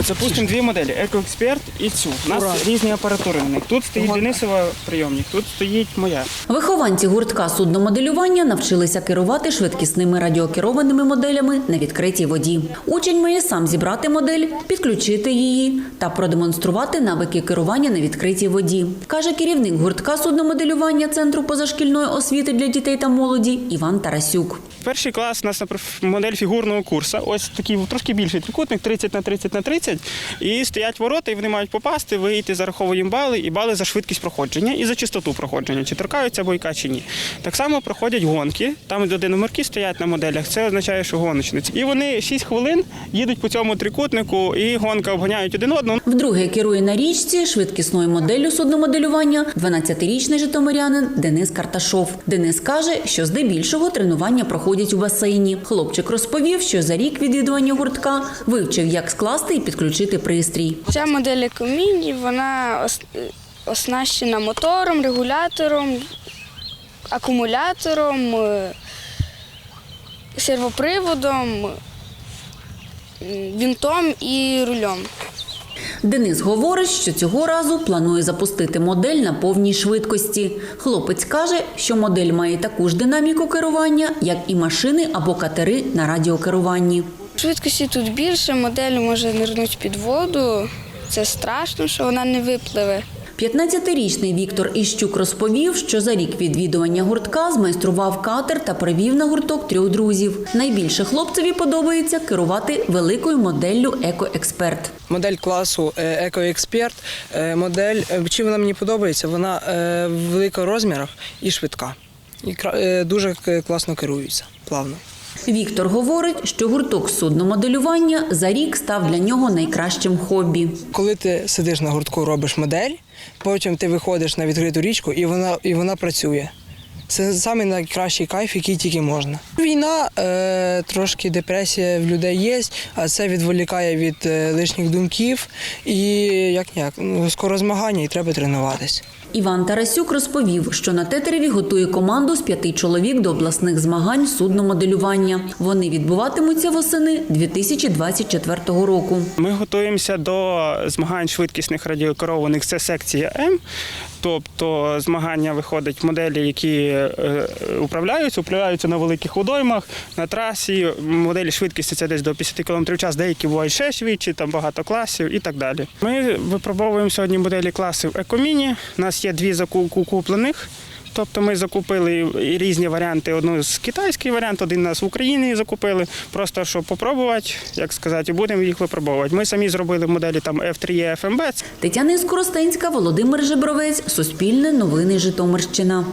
Оце пустимо дві моделі Екоексперт і цю. У нас різні апаратури на них. Тут стоїть Денисова прийомник, тут стоїть моя. Вихованці гуртка судномоделювання навчилися керувати швидкісними радіокерованими моделями на відкритій воді. Учень має сам зібрати модель, підключити її та продемонструвати навики керування на відкритій воді, каже керівник гуртка судномоделювання Центру позашкільної освіти для дітей та молоді Іван Тарасюк. Перший клас у нас модель фігурного курсу. Ось такий трошки більший трикутник, 30 на 30 на 30. І стоять ворота, і вони мають попасти, вийти, зараховуємо бали, і бали за швидкість проходження і за чистоту проходження, чи торкаються бойка, чи ні. Так само проходять гонки, там де номерки стоять на моделях, це означає, що гоночниці. І вони 6 хвилин їдуть по цьому трикутнику, і гонка обганяють один одного. Вдруге керує на річці швидкісною моделлю судномоделювання 12-річний житомирянин Денис Карташов. Денис каже, що здебільшого тренування проходять у басейні. Хлопчик розповів, що за рік відвідування гуртка вивчив, як скласти і підключити пристрій. Ця модель Екоміні, вона оснащена мотором, регулятором, акумулятором, е, сервоприводом, вінтом і рулем. Денис говорить, що цього разу планує запустити модель на повній швидкості. Хлопець каже, що модель має таку ж динаміку керування, як і машини або катери на радіокеруванні. Швидкості тут більше, модель може нирнути під воду. Це страшно, що вона не випливе. 15-річний Віктор Іщук розповів, що за рік відвідування гуртка змайстрував катер та привів на гурток трьох друзів. Найбільше хлопцеві подобається керувати великою моделлю «Екоексперт». Модель класу е, Екоексперт. Е, Модель, е, чим вона мені подобається, вона в великих розмірах і швидка. І кра- дуже класно керується, плавно. Віктор говорить, що гурток судномоделювання за рік став для нього найкращим хобі. Коли ти сидиш на гуртку, робиш модель, потім ти виходиш на відкриту річку і вона, і вона працює. Це самий найкращий кайф, який тільки можна. Війна, е, трошки депресія в людей є, а це відволікає від е, лишніх думків. І як ніяк, ну, скоро змагання і треба тренуватись. Іван Тарасюк розповів, що на тетереві готує команду з п'яти чоловік до обласних змагань судномоделювання. Вони відбуватимуться восени 2024 року. Ми готуємося до змагань швидкісних радіокерованих. Це секція М. Тобто змагання виходять моделі, які е, управляються, управляються на великих водоймах, на трасі. Моделі швидкості це десь до 50 км в час, деякі бувають ще швидші, там багато класів і так далі. Ми випробовуємо сьогодні моделі класів Екоміні. У нас є дві закуплених. Тобто ми закупили різні варіанти. Одну з китайський варіант, один нас в Україні закупили. Просто щоб попробувати, як сказати, будемо їх випробовувати. Ми самі зробили моделі там F3E, FMB. Тетяна Скоростенська, Володимир Жебровець, Суспільне новини Житомирщина.